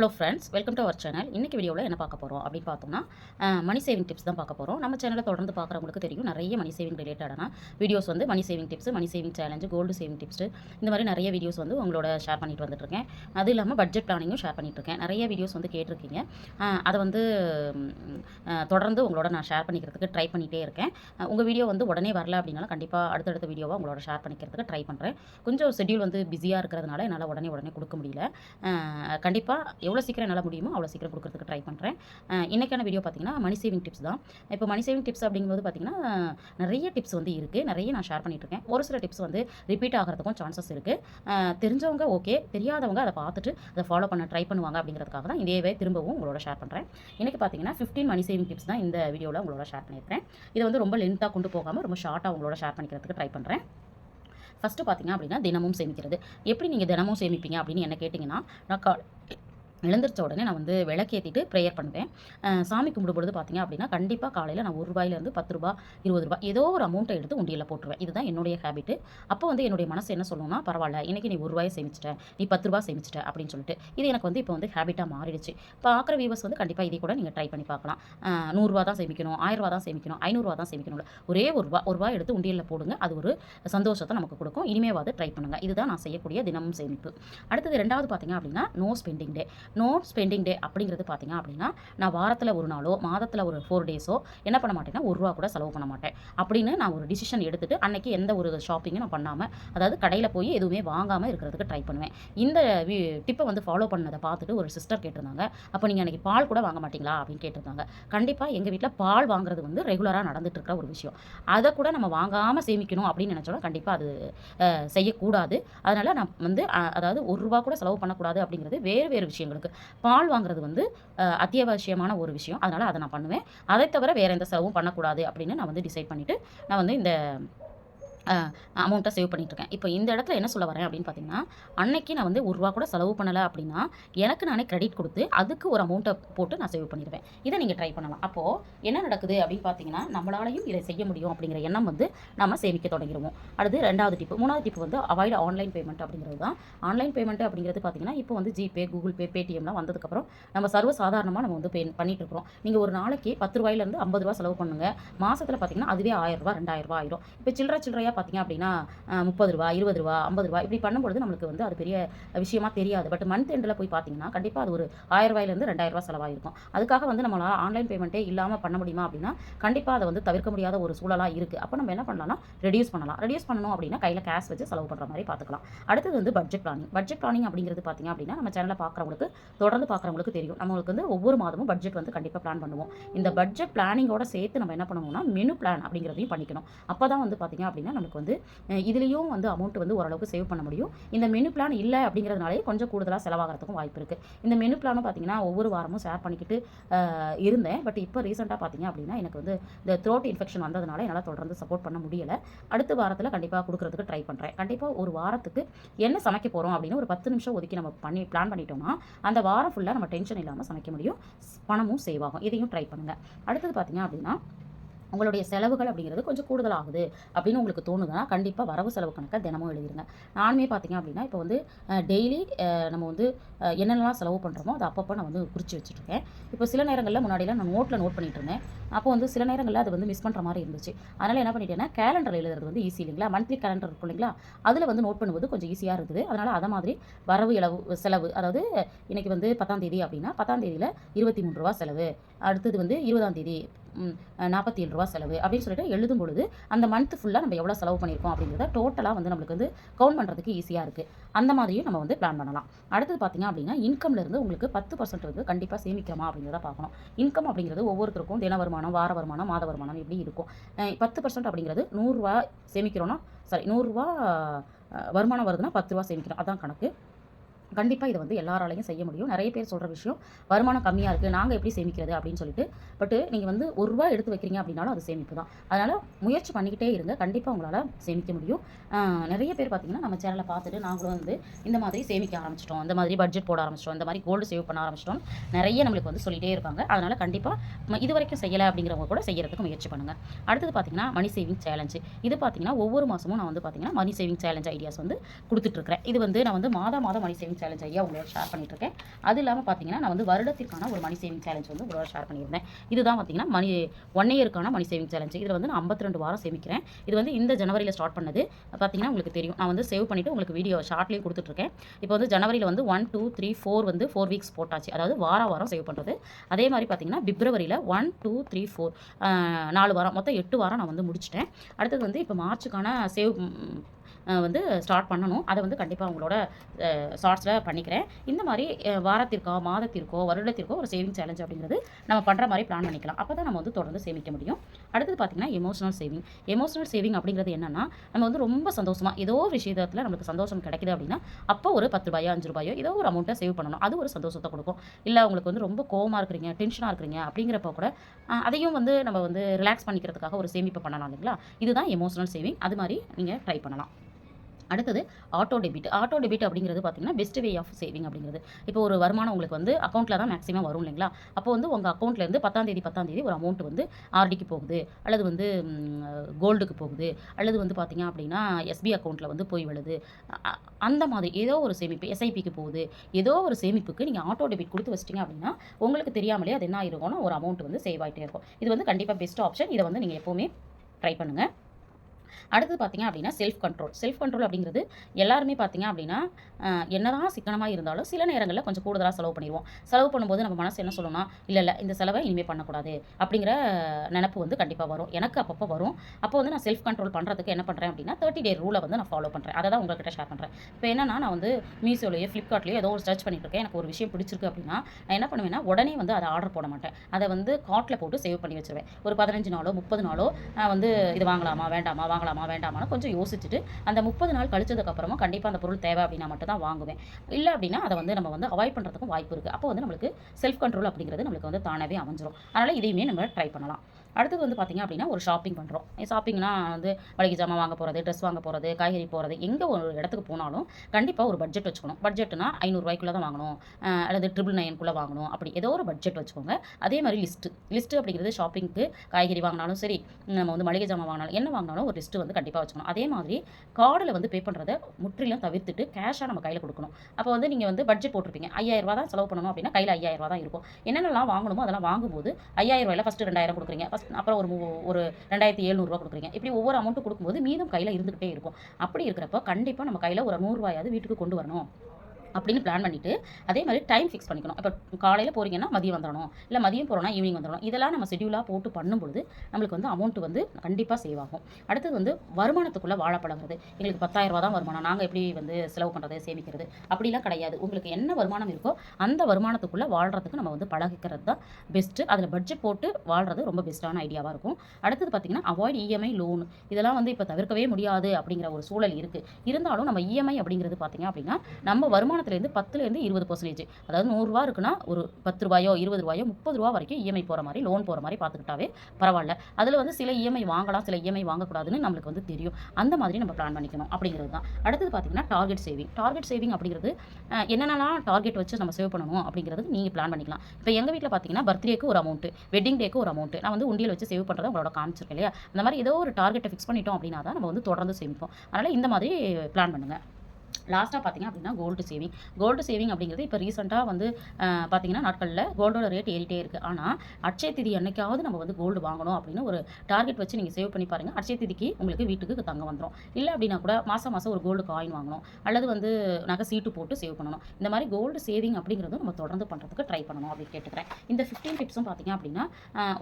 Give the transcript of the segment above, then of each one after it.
Hello friends welcome to our channel இன்றைக்கி வீடியோவில் என்ன பார்க்க போகிறோம் அப்படின்னு பார்த்தோம்னா மணி சேவிங் டிப்ஸ் தான் பார்க்க போகிறோம் நம்ம சேனலை தொடர்ந்து பார்க்குறவங்களுக்கு தெரியும். நிறைய மணி சேவிங் ரிலேட்டடான வீடியோஸ் வந்து money saving tips money saving challenge gold saving tips இந்த மாதிரி நிறைய வீடியோஸ் வந்து உங்களோட ஷேர் பண்ணிட்டு வந்துட்டுருக்கேன் அது இல்லாமல் பட்ஜெட் பிளானிங்கும் ஷேர் பண்ணிட்டுருக்கேன் நிறைய வீடியோஸ் வந்து கேட்டிருக்கீங்க. அதை வந்து தொடர்ந்து உங்களோட நான் ஷேர் பண்ணிக்கிறதுக்கு ட்ரை பண்ணிகிட்டே இருக்கேன். உங்கள் வீடியோ வந்து உடனே வரல அப்படின்னாலும் கண்டிப்பாக அடுத்தடுத்த வீடியோவை உங்களோட ஷேர் பண்ணிக்கிறதுக்கு ட்ரை பண்ணுறேன் கொஞ்சம் ஷெட்யூல் வந்து பிஸியாக இருக்கிறதுனால என்னால் உடனே உடனே கொடுக்க முடியல. கண்டிப்பாக எவ்வளோ சீக்கிரம் என்னால் முடியுமோ அவ்வளோ சீக்கிரம் கொடுக்குறதுக்கு ட்ரை பண்ணுறேன் இன்றைக்கான வீடியோ பார்த்தீங்கன்னா மணி சேவிங் டிப்ஸ் தான். இப்போ மணி சேவிங் டிப்ஸ் அப்படிங்கும்போது பார்த்தீங்கன்னா நிறைய டிப்ஸ் வந்து இருக்குது நிறைய நான் ஷேர் பண்ணிகிட்ருக்கேன் இருக்கேன். ஒரு சில டிப்ஸ் வந்து ரிப்பீட் ஆகிறதுக்கும் சான்சஸ் இருக்குது தெரிஞ்சவங்க ஓகே தெரியாதவங்க அதை பார்த்துட்டு அதை ஃபாலோ பண்ண ட்ரை பண்ணுவாங்க அப்படிங்கிறதுக்காக தான் இதேவே திரும்பவும் உங்களோட ஷேர் பண்ணுறேன் இன்றைக்கி பார்த்தீங்கன்னா 15 மணி சேவிங் டிப்ஸ் தான் இந்த வீடியோவில் உங்களோட ஷேர் பண்ணியிருக்கேன் இதை வந்து ரொம்ப லென்த்தாக கொண்டு போகாமல் ரொம்ப ஷார்ட்டாக உங்களோட ஷேர் பண்ணிக்கிறதுக்கு ட்ரை பண்ணுறேன் ஃபஸ்ட்டு பார்த்தீங்க அப்படின்னா தினமும் சேமிக்கிறது. எப்படி நீங்கள் தினமும் சேமிப்பீங்க அப்படின்னு என்ன கேட்டிங்கன்னா நான் கா எழுந்திரிச்ச உடனே நான் வந்து விளக்கேற்றிட்டு ப்ரேயர் பண்ணுவேன். சாமி கும்பிடும் பொழுது பார்த்தீங்க அப்படின்னா கண்டிப்பாக காலையில் நான் ஒரு ரூபாயிலேருந்து பத்து ரூபா இருபது ரூபா ஏதோ ஒரு அமௌண்ட்டை எடுத்து உண்டியலில் போட்டுருவேன். இதுதான் என்னுடைய ஹேபிட்டு அப்போ வந்து என்னுடைய மனசு என்ன சொல்லணும்னா பரவாயில்ல இன்றைக்கி நீ ஒரு ரூபாயை சேமிச்சிட்ட நீ பத்து ரூபா சேமிச்சிட்ட அப்படின்னு சொல்லிட்டு. இது எனக்கு வந்து இப்போ வந்து ஹேபிட்டாக மாறிடுச்சு. பார்க்குற வியூவர்ஸ் வந்து கண்டிப்பாக இதை கூட நீங்கள் ட்ரை பண்ணி பார்க்கலாம். நூறுரூவா தான் சேமிக்கணும் ஆயிரம் ரூபா தான் சேமிக்கணும் ஐநூறுரூவா தான் சேமிக்கணும்ல. ஒரே ஒரு ரூபா ஒரு ரூபா எடுத்து உண்டியலில் போடுங்க. அது ஒரு சந்தோஷத்தை நமக்கு கொடுக்கும். இனிமேவாது ட்ரை பண்ணுங்கள் இதுதான் நான் செய்யக்கூடிய தினமும் சேமிப்பு. அடுத்தது ரெண்டாவது பார்த்தீங்க அப்படின்னா no spending day no spending day அப்படிங்கிறது பார்த்தீங்க அப்படின்னா நான் வாரத்தில் ஒரு நாளோ மாதத்தில் ஒரு ஃபோர் டேஸோ என்ன பண்ண மாட்டேன்னா ஒரு ரூபா கூட செலவு பண்ண மாட்டேன். அப்படின்னு நான் ஒரு டிசிஷன் எடுத்துட்டு அன்னைக்கு எந்த ஒரு ஷாப்பிங்கும் நான் பண்ணாமல் அதாவது கடையில் போய் எதுவுமே வாங்காமல் இருக்கிறதுக்கு ட்ரை பண்ணுவேன். இந்த டிப்பை வந்து ஃபாலோ பண்ணதை பார்த்துட்டு ஒரு சிஸ்டர் கேட்டிருந்தாங்க. அப்போ நீங்கள் அன்றைக்கி பால் கூட வாங்க மாட்டிங்களா? அப்படின்னு கேட்டிருந்தாங்க. கண்டிப்பாக எங்கள் வீட்டில் பால் வாங்குறது வந்து ரெகுலராக நடந்துட்டு இருக்கிற ஒரு விஷயம். அதை கூட நம்ம வாங்காமல் சேமிக்கணும் அப்படின்னு நினச்சோன்னா கண்டிப்பாக அது செய்யக்கூடாது. அதனால் நான் வந்து அதாவது ஒரு ரூபா கூட செலவு பண்ணக்கூடாது அப்படிங்கிறது வேறு வேறு விஷயங்கள். விஷயங்களுக்கு பால் வாங்குறது வந்து அத்தியாவசியமான ஒரு விஷயம். அதனால் அதை நான் பண்ணுவேன். அதை தவிர வேறு எந்த செலவும் பண்ணக்கூடாது அப்படின்னு நான் வந்து டிசைட் பண்ணிவிட்டு நான் வந்து இந்த அமௌண்ட்டை சேவ் பண்ணிகிட்ருக்கேன் இப்போ இந்த இடத்துல என்ன சொல்ல வரேன் அப்படின்னு பார்த்தீங்கன்னா அன்னைக்கு நான் வந்து ஒரு ரூபா கூட செலவு பண்ணலை அப்படின்னா எனக்கு நானே கிரெடிட் கொடுத்து அதுக்கு ஒரு அமௌண்ட்டை போட்டு நான் சேவ் பண்ணிடுவேன். இதை நீங்கள் ட்ரை பண்ணலாம். அப்போது என்ன நடக்குது அப்படின்னு பார்த்தீங்கன்னா நம்மளாலையும் இதை செய்ய முடியும் அப்படிங்கிற எண்ணம் வந்து நம்ம சேமிக்க தொடங்கிடுவோம். அடுத்து ரெண்டாவது டிப்பு மூணாவது டிப்பு வந்து அவாய்ட் ஆன்லைன் பேமெண்ட் அப்படிங்கிறது தான். ஆன்லைன் பேமெண்ட் அப்படிங்கிறது பார்த்தீங்கன்னா இப்போ வந்து ஜிபே கூகுள் பே பேடிஎம்லாம் வந்ததுக்கப்புறம் நம்ம சர்வ சாதாரணமாக நம்ம வந்து பே பண்ணிட்டு இருக்கிறோம் நீங்கள் ஒரு நாளைக்கு பத்து ரூபாயிலேருந்து ஐம்பது ரூபா செலவு பண்ணுங்க. மாதத்தில் பார்த்தீங்கன்னா அதுவே ஆயிரம் ரூபா ரெண்டாயிரம் ரூபா ஆயிரும். இப்போ சில்லற சில்லறையாக பார்த்தீங்க அப்படின்னா முப்பது ரூபா இருபது ரூபா ஐம்பது ரூபா இப்படி பண்ணும்பொழுது நம்மளுக்கு வந்து அது பெரிய விஷயமா தெரியாது. பட் மந்த் எண்டில் போய் பார்த்தீங்கன்னா கண்டிப்பாக அது ஒரு ஆயிரம் ரூபாயிலேருந்து ரெண்டாயிரம் ரூபா செலவாயிருக்கும். அதுக்காக வந்து நம்மளால் ஆன்லைன் பேமெண்ட்டே இல்லாமல் பண்ண முடியுமா அப்படின்னா கண்டிப்பாக அதை வந்து தவிர்க்க முடியாத ஒரு சூழலாக இருக்குது அப்போ நம்ம என்ன பண்ணலாம்னா ரெடியூஸ் பண்ணலாம். ரெடியூஸ் பண்ணணும் அப்படின்னா கையில் கேஷ் வச்சு செலவு பண்ணுற மாதிரி பார்த்துக்கலாம் அடுத்தது வந்து பட்ஜெட் பிளானிங் பட்ஜெட் பிளானிங் அப்படிங்கிறது பார்த்தீங்க அப்படின்னா நம்ம சேனலில் பார்க்குறவங்களுக்கு தொடர்ந்து பார்க்குறவங்களுக்கு தெரியும். நம்மளுக்கு வந்து ஒவ்வொரு மாதமும் பட்ஜெட் வந்து கண்டிப்பாக பிளான் பண்ணுவோம். இந்த பட்ஜெட் பிளானிங்கோட சேர்த்து நம்ம என்ன பண்ணுவோம்னா மெனு பிளான் அப்படிங்கிறதையும் பண்ணிக்கணும். அப்போ தான் வந்து பார்த்தீங்க அப்படின்னா நமக்கு வந்து இதுலேயும் வந்து அமௌண்ட் வந்து ஓரளவுக்கு சேவ் பண்ண முடியும். இந்த மெனு பிளான் இல்லை அப்படிங்கிறதுனாலே கொஞ்சம் கூடுதலாக செலவாகிறதுக்கும் வாய்ப்பு இருக்குது இந்த மெனு பிளானும் பார்த்தீங்கன்னா ஒவ்வொரு வாரமும் ஷேர் பண்ணிக்கிட்டு இருந்தேன். பட் இப்போ ரீசெண்டாக பார்த்தீங்க அப்படின்னா எனக்கு வந்து இந்த த்ரோட் இன்ஃபெக்ஷன் வந்ததுனால என்னால் தொடர்ந்து சப்போர்ட் பண்ண முடியலை. அடுத்த வாரத்தில் கண்டிப்பாக கொடுக்குறதுக்கு ட்ரை பண்ணுறேன் கண்டிப்பாக ஒரு வாரத்துக்கு என்ன சமைக்க போகிறோம் அப்படின்னு ஒரு பத்து நிமிஷம் ஒதுக்கி நம்ம பண்ணி பிளான் பண்ணிட்டோம்னா அந்த வாரம் ஃபுல்லாக நம்ம டென்ஷன் இல்லாமல் சமைக்க முடியும். பணமும் சேவ் ஆகும். இதையும் ட்ரை பண்ணுங்கள் அடுத்தது பார்த்தீங்க அப்படின்னா உங்களுடைய செலவுகள் அப்படிங்கிறது கொஞ்சம் கூடுதலாகுது அப்படின்னு உங்களுக்கு தோணுதுன்னா கண்டிப்பாக வரவு செலவு கணக்கை தினமும் எழுதிருங்க. நானுமே பார்த்தீங்க அப்படின்னா இப்போ வந்து டெய்லி நம்ம வந்து என்னென்னலாம் செலவு பண்ணுறோமோ அதை அப்பப்போ நான் வந்து குறித்து வச்சுட்ருக்கேன். இப்போ சில நேரங்களில் முன்னாடிலாம் நான் நோட்டில் நோட் பண்ணிட்டு இருந்தேன் அப்போ வந்து சில நேரங்களில் அது வந்து மிஸ் பண்ணுற மாதிரி இருந்துச்சு. அதனால் என்ன பண்ணிட்டேன்னா கேலண்டர் எழுதுறது வந்து ஈஸி இல்லைங்களா? மந்த்லி கேலண்டர் இருக்கும் இல்லைங்களா? அதில் வந்து நோட் பண்ணுவது கொஞ்சம் ஈஸியாக இருந்தது அதனால் அதை மாதிரி வரவு இளவு செலவு அதாவது இன்றைக்கி வந்து பத்தாம் தேதி அப்படின்னா பத்தாம் தேதியில் இருபத்தி மூணு ரூபா செலவு. அடுத்தது வந்து இருபதாம் தேதி நாற்பத்தி ஏழு ரூபா செலவு அப்படின்னு சொல்லிட்டு எழுதும் பொழுது அந்த மந்த் ஃபுல்லாக நம்ம எவ்வளோ செலவு பண்ணியிருக்கோம் அப்படிங்கிறத டோட்டலாக வந்து நம்மளுக்கு வந்து கவுண்ட் பண்ணுறதுக்கு ஈஸியாக இருக்குது அந்த மாதிரியும் நம்ம வந்து பிளான் பண்ணலாம். அடுத்தது பார்த்தீங்க அப்படின்னா இன்கம்லேருந்து உங்களுக்கு பத்து பர்சன்ட் வந்து கண்டிப்பாக சேமிக்கிறோமா அப்படிங்கிறத பார்க்கணும். இன்கம் அப்படிங்கிறது ஒவ்வொருத்தருக்கும் தின வருமானம் வார வருமானம் மாத வருமானம் எப்படி இருக்கும்? பத்து பர்சன்ட் அப்படிங்கிறது நூறுரூவா சேமிக்கிறோன்னா சாரி நூறுரூவா வருமானம் வருதுன்னா பத்து ரூபா சேமிக்கிறோம். அதான் கணக்கு. கண்டிப்பாக இதை வந்து எல்லாராலையும் செய்ய முடியும். நிறைய பேர் சொல்கிற விஷயம் வருமானம் கம்மியாக இருக்குது நாங்கள் எப்படி சேமிக்கிறது அப்படின்னு சொல்லிட்டு பட்டு நீங்கள் வந்து ஒரு ரூபா எடுத்து வைக்கிறீங்க அப்படின்னாலும் அது சேமிப்பு தான். அதனால் முயற்சி பண்ணிக்கிட்டே இருங்க. கண்டிப்பாக உங்களால் சேமிக்க முடியும். நிறைய பேர் பார்த்தீங்கன்னா நம்ம சேனலை பார்த்துட்டு நாங்களும் வந்து இந்த மாதிரி சேமிக்க ஆரம்பிச்சிட்டோம் இந்த மாதிரி பட்ஜெட் போட ஆரம்பிச்சிட்டோம் இந்த மாதிரி கோல்டு சேவ் பண்ண ஆரம்பிச்சிட்டோம் நிறைய நம்மளுக்கு வந்து சொல்லிகிட்டே இருக்காங்க அதனால் கண்டிப்பாக இது வரைக்கும் செய்யலை அப்படிங்கிறவங்க கூட செய்யறதுக்கு முயற்சி பண்ணுங்கள் அடுத்தது பார்த்தீங்கன்னா மணி சேவிங் சேலஞ்சு இது பார்த்தீங்கன்னா ஒவ்வொரு மாதமும் நான் வந்து பார்த்தீங்கன்னா மணி சேவிங் சேலஞ்ச் ஐடியாஸ் வந்து கொடுத்துட்ருக்கிறேன் இது வந்து நான் வந்து மாதம் மாதம் மணி சேவிங் சேலஞ்ச் ஐயா உங்களோட ஷேர் பண்ணிட்டுருக்கேன். அது இல்லாமல் பார்த்தீங்கன்னா நான் வந்து வருடத்திற்கான ஒரு மணி சேவிங் சேலஞ்ச் வந்து உங்களோட ஷேர் பண்ணியிருந்தேன். இதுதான் பார்த்தீங்கன்னா மணி ஒன் இயருக்கான மணி சேவிங் சேலஞ்ச் இதில் வந்து நான் 52 வாரம் சேமிக்கிறேன். இது வந்து இந்த ஜனவரியில் ஸ்டார்ட் பண்ணது. பார்த்தீங்கன்னா உங்களுக்கு தெரியும். நான் வந்து சேவ் பண்ணிவிட்டு உங்களுக்கு வீடியோ ஷார்ட்லேயும் கொடுத்துட்ருக்கேன் இப்போ வந்து ஜனவரியில் வந்து ஒன் டூ த்ரீ ஃபோர் வந்து ஃபோர் வீக்ஸ் போட்டாச்சு. அதாவது வார வாரம் சேவ் பண்ணுறது அதே மாதிரி பார்த்தீங்கன்னா பிப்ரவரியில் ஒன் டூ த்ரீ ஃபோர் நாலு வாரம். மொத்தம் எட்டு வாரம் நான் வந்து முடிச்சிட்டேன். அடுத்தது வந்து இப்போ மார்ச்சுக்கான சேவ் வந்து ஸ்டார்ட் பண்ணணும். அதை வந்து கண்டிப்பாக உங்களோட ஷார்ட்ஸில் பண்ணிக்கிறேன். இந்த மாதிரி வாரத்திற்கோ மாதத்திற்கோ வருடத்திற்கோ ஒரு சேவிங் சேலஞ்ச் அப்படிங்கிறது நம்ம பண்ணுற மாதிரி பிளான் பண்ணிக்கலாம். அப்போ தான் நம்ம வந்து தொடர்ந்து சேமிக்க முடியும். அடுத்தது பார்த்தீங்கன்னா எமோஷனல் சேவிங் எமோஷனல் சேவிங் அப்படிங்கிறது என்னென்னா நம்ம வந்து ரொம்ப சந்தோஷமாக ஏதோ ஒரு விஷயத்தில் நம்மளுக்கு சந்தோஷம் கிடைக்குது அப்படின்னா அப்போ ஒரு பத்து ரூபாயோ அஞ்சு ரூபாயோ ஏதோ ஒரு அமௌண்ட்டை சேவ் பண்ணணும். அது ஒரு சந்தோஷத்தை கொடுக்கும். இல்லை உங்களுக்கு வந்து ரொம்ப கோவமாக இருக்கிறீங்க டென்ஷனாக இருக்கிறீங்க அப்படிங்கிறப்ப கூட அதையும் வந்து நம்ம வந்து ரிலாக்ஸ் பண்ணிக்கிறதுக்காக ஒரு சேமிப்பு பண்ணலாம் இல்லைங்களா? இதுதான் எமோஷனல் சேவிங் அது மாதிரி நீங்கள் ட்ரை பண்ணலாம். அடுத்தது ஆட்டோ டெபிட் ஆட்டோ டெபிட் அப்படிங்கிறது பார்த்தீங்கன்னா பெஸ்ட் வே ஆஃப் சேவிங் அப்படிங்கிறது. இப்போ ஒரு வருமானம் உங்களுக்கு வந்து அக்கௌண்ட்டில் தான் மேக்ஸிமம் வரும் இல்லைங்களா? அப்போ வந்து உங்கள் அக்கௌண்ட்லேருந்து பத்தாம் தேதி பத்தாம் தேதி ஒரு அமௌண்ட் வந்து ஆர்டிக்கு போகுது. அல்லது வந்து கோல்டுக்கு போகுது. அல்லது வந்து பார்த்தீங்க அப்படின்னா எஸ்பி அக்கௌண்ட்டில் வந்து போய் விழுது. அ- அந்த மாதிரி ஏதோ ஒரு சேமிப்பு எஸ்ஐபிக்கு போகுது. ஏதோ ஒரு சேமிப்புக்கு நீங்கள் ஆட்டோ டெபிட் கொடுத்து வச்சிட்டிங்க அப்படின்னா உங்களுக்கு தெரியாமலே அது என்ன ஆயிருக்கும்னா ஒரு அமௌண்ட் வந்து சேவ் ஆகிட்டே இருக்கும். இது வந்து கண்டிப்பாக பெஸ்ட் ஆப்ஷன் இதை வந்து நீங்கள் எப்போவுமே ட்ரை பண்ணுங்கள் அடுத்தது பார்த்தீங்க அப்படின்னா செல்ஃப் கண்ட்ரோல் செல்ஃப் கண்ட்ரோல் அப்படிங்கிறது எல்லாருமே பார்த்தீங்க அப்படின்னா என்னதான் சிக்கனமாக இருந்தாலும் சில நேரங்களில் கொஞ்சம் கூடுதலாக செலவு பண்ணிடுவோம். செலவு பண்ணும்போது நம்ம மனசு என்ன சொல்லணும்னா இல்லை இல்லை இந்த செலவை இனிமேல் பண்ணக்கூடாது. அப்படிங்கிற நினப்பு வந்து கண்டிப்பாக வரும். எனக்கு அப்பப்போ வரும். அப்போ வந்து நான் செல்ஃப் கண்ட்ரோல் பண்ணுறதுக்கு என்ன பண்ணுறேன் அப்படின்னா தேர்ட்டி டே ரூலை வந்து நான் ஃபாலோ பண்ணுறேன் அதை தான் உங்கள்கிட்ட ஷேர் பண்ணுறேன் இப்போ என்னன்னா நான் வந்து மீஷோலையோ ஃப்ளிப்கார்ட்லேயோ ஏதோ ஒரு சர்ச் பண்ணிட்டு இருக்கேன். எனக்கு ஒரு விஷயம் பிடிச்சிருக்கு அப்படின்னா நான் என்ன பண்ணுவேன்னா உடனே வந்து அதை ஆர்டர் போட மாட்டேன். அதை வந்து கார்ட்டில் போட்டு சேவ் பண்ணி வச்சிருவேன். ஒரு பதினஞ்சு நாளோ முப்பது நாளோ வந்து இது வாங்கலாமா வேண்டாமா வாங்கலாமா வேண்டாமான்னு கொஞ்சம் யோசிச்சுட்டு அந்த முப்பது நாள் கழிச்சதுக்கப்புறமா கண்டிப்பாக அந்த பொருள் தேவை அப்படின்னா மட்டும் தான் வாங்குவேன். இல்லை அப்படின்னா அதை வந்து நம்ம வந்து அவாய்ட் பண்ணுறதுக்கும் வாய்ப்பு இருக்குது அப்போ வந்து நம்மளுக்கு செல்ஃப் கண்ட்ரோல் அப்படிங்கிறது நம்மளுக்கு வந்து தானாகவே அமைஞ்சிரும். அதனால் இதையுமே நம்ம ட்ரை பண்ணலாம். அடுத்தது வந்து பார்த்திங்க அப்படின்னா ஒரு ஷாப்பிங் பண்ணுறோம் ஷாப்பிங்னா வந்து மளிகை ஜாமான் வாங்க போகிறது ட்ரெஸ் வாங்க போகிறது காய்கறி போகிறது எங்கே ஒரு இடத்துக்கு போனாலும் கண்டிப்பாக ஒரு பட்ஜெட் வச்சுக்கணும். பட்ஜெட்னா ஐநூறுரூவாய்க்குள்ளே தான் வாங்கணும். அல்லது ட்ரிபிள் நைனுக்குள்ளே வாங்கணும். அப்படி ஏதோ ஒரு பட்ஜெட் வச்சுக்கோங்க. அதே மாதிரி லிஸ்ட்டு லிஸ்ட்டு அப்படிங்கிறது ஷாப்பிங்க்கு காய்கறி வாங்கினாலும் சரி நம்ம வந்து மளிகை ஜாமான் வாங்கினாலும் என்ன வாங்கினாலும் ஒரு லிஸ்ட்டு வந்து கண்டிப்பாக வச்சுக்கணும். அதே மாதிரி கார்டில் வந்து பே பண்ணுறதை முற்றிலும் தவிர்த்துட்டு கேஷாக நம்ம கையில் கொடுக்கணும். அப்போ வந்து நீங்கள் வந்து பட்ஜெட் போட்டிருப்பீங்க. ஐயாயிரம் தான் செலவு பண்ணணும் அப்படின்னா கையில் ஐயாயிரம் ரூபா தான் இருக்கும். என்னென்னலாம் வாங்கணுமோ அதெல்லாம் வாங்கும்போது ஐயாயிரரூவாயில் ஃபஸ்ட்டு ரெண்டாயிரம் கொடுக்குறீங்க. ஃபஸ்ட் அப்புறம் ஒரு ஒரு ரெண்டாயிரத்தி எழுநூறுவா கொடுக்குறீங்க. இப்படி ஒவ்வொரு அமௌண்ட்டு கொடுக்கும்போது மீதம் கையில் இருந்துகிட்டே இருக்கும். அப்படி இருக்கிறப்ப கண்டிப்பாக நம்ம கையில் ஒரு நூறுரூவாயாவது வீட்டுக்கு கொண்டு வரணும். அப்படின்னு பிளான் பண்ணிவிட்டு அதே மாதிரி டைம் ஃபிக்ஸ் பண்ணிக்கணும். இப்போ காலையில் போகிறீங்கன்னா மதியம் வந்துடணும் இல்லை மதியம் போகிறோன்னா ஈவினிங் வந்துடணும் இதெல்லாம் நம்ம ஷெடியூலாக போட்டு பண்ணும்பொழுது நம்மளுக்கு வந்து அமௌண்ட் வந்து கண்டிப்பாக சேவ் ஆகும். அடுத்தது வந்து வருமானத்துக்குள்ளே வாழப்படங்கிறது எங்களுக்கு பத்தாயிரம் ரூபா தான் வருமானம். நாங்கள் எப்படி வந்து செலவு பண்ணுறது சேமிக்கிறது? அப்படிலாம் கிடையாது. உங்களுக்கு என்ன வருமானம் இருக்கோ அந்த வருமானத்துக்குள்ளே வாழ்கிறதுக்கு நம்ம வந்து பழகிக்கிறது தான் பெஸ்ட்டு அதில் பட்ஜெட் போட்டு வாழ்கிறது ரொம்ப பெஸ்ட்டான ஐடியாவாக இருக்கும். அடுத்தது பார்த்திங்கன்னா அவாய்ட் இஎம்ஐ லோன் இதெல்லாம் வந்து இப்போ தவிர்க்கவே முடியாது அப்படிங்கிற ஒரு சூழல் இருக்குது இருந்தாலும் நம்ம இஎம்ஐ அப்படிங்கிறது பார்த்தீங்க அப்படின்னா நம்ம வருமானம் வருமானத்துலேருந்து பத்துலேருந்து இருபது பர்சன்டேஜ் அதாவது நூறுரூவா இருக்குன்னா ஒரு பத்து ரூபாயோ இருபது ரூபாயோ முப்பது ரூபா வரைக்கும் இஎம்ஐ போகிற மாதிரி லோன் போகிற மாதிரி பார்த்துக்கிட்டாவே பரவாயில்ல. அதில் வந்து சில இஎம்ஐ வாங்கலாம் சில இஎம்ஐ வாங்கக்கூடாதுன்னு நம்மளுக்கு வந்து தெரியும். அந்த மாதிரி நம்ம பிளான் பண்ணிக்கணும் அப்படிங்கிறது தான். அடுத்தது பார்த்தீங்கன்னா டார்கெட் சேவிங் டார்கெட் சேவிங் அப்படிங்கிறது என்னென்னலாம் டார்கெட் வச்சு நம்ம சேவ் பண்ணணும் அப்படிங்கிறது நீங்கள் பிளான் பண்ணிக்கலாம். இப்போ எங்கள் வீட்டில் பார்த்தீங்கன்னா பர்த்டேக்கு ஒரு அமௌண்ட்டு வெட்டிங் டேக்கு ஒரு அமௌண்ட் நான் வந்து உண்டியில் வச்சு சேவ் பண்ணுறதை உங்களோட காமிச்சிருக்கேன் இல்லையா? அந்த மாதிரி ஏதோ ஒரு டார்கெட்டை ஃபிக்ஸ் பண்ணிட்டோம் அப்படின்னா தான் நம்ம வந்து தொடர்ந்து சேமிப்போம். அதனால் இந்த மாதிரி பிளான் பண்ணுங்கள் லாஸ்ட்டாக பார்த்தீங்க அப்படின்னா கோல்டு சேவிங் கோல்டு சேவிங் அப்படிங்கிறது இப்போ ரீசெண்டாக வந்து பார்த்திங்கன்னா பார்த்தீங்கன்னா நாட்களில் கோல்டோட ரேட் ஏறிட்டே இருக்குது ஆனால் அட்சய திதி என்றைக்காவது நம்ம வந்து கோல்டு வாங்கணும் அப்படின்னு ஒரு டார்கெட் வச்சு நீங்கள் சேவ் பண்ணி பாருங்கள் அட்சய திதிக்கு உங்களுக்கு வீட்டுக்கு தங்க வந்துடும் இல்லை அப்படின்னா கூட மாதம் மாதம் ஒரு கோல்டு காயின் வாங்கணும். அல்லது வந்து நகை சீட்டு போட்டு சேவ் பண்ணணும். இந்த மாதிரி கோல்டு சேவிங் அப்படிங்கிறதும் நம்ம தொடர்ந்து பண்ணுறதுக்கு ட்ரை பண்ணணும் அப்படின்னு கேட்டுக்கிறேன். இந்த ஃபிஃப்டீன் டிப்ஸும் பார்த்தீங்க அப்படின்னா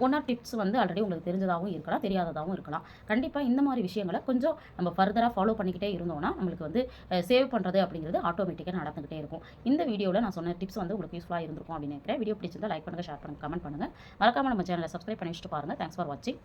ஒன் ஆர் டிப்ஸ் வந்து ஆல்ரெடி உங்களுக்கு தெரிஞ்சதாகவும் இருக்கலாம் தெரியாததாகவும் இருக்கலாம். கண்டிப்பாக இந்த மாதிரி விஷயங்களை கொஞ்சம் நம்ம ஃபர்தராக ஃபாலோ பண்ணிக்கிட்டே இருந்தோம்னா நம்மளுக்கு வந்து சேவ் பண்ணுறது அப்படிங்கிறது ஆட்டோமேட்டிக்காக நடந்துகிட்டே இருக்கும். இந்த வீடியோவில் நான் சொன்ன டிப்ஸ் வந்து உங்களுக்கு யூஸ்ஃபுல்லாக இருந்திருக்கும் அப்படின்னு நினைக்கிறேன். வீடியோ பிடிச்சிருந்தா லைக் பண்ணுங்கள் ஷேர் பண்ணுங்கள் கமெண்ட் பண்ணுங்கள் மறக்காம நம்ம சேனலை சப்ஸ்கிரைப் பண்ணி வச்சுட்டு பாருங்கள் தேங்க்ஸ் ஃபார் வாட்சிங்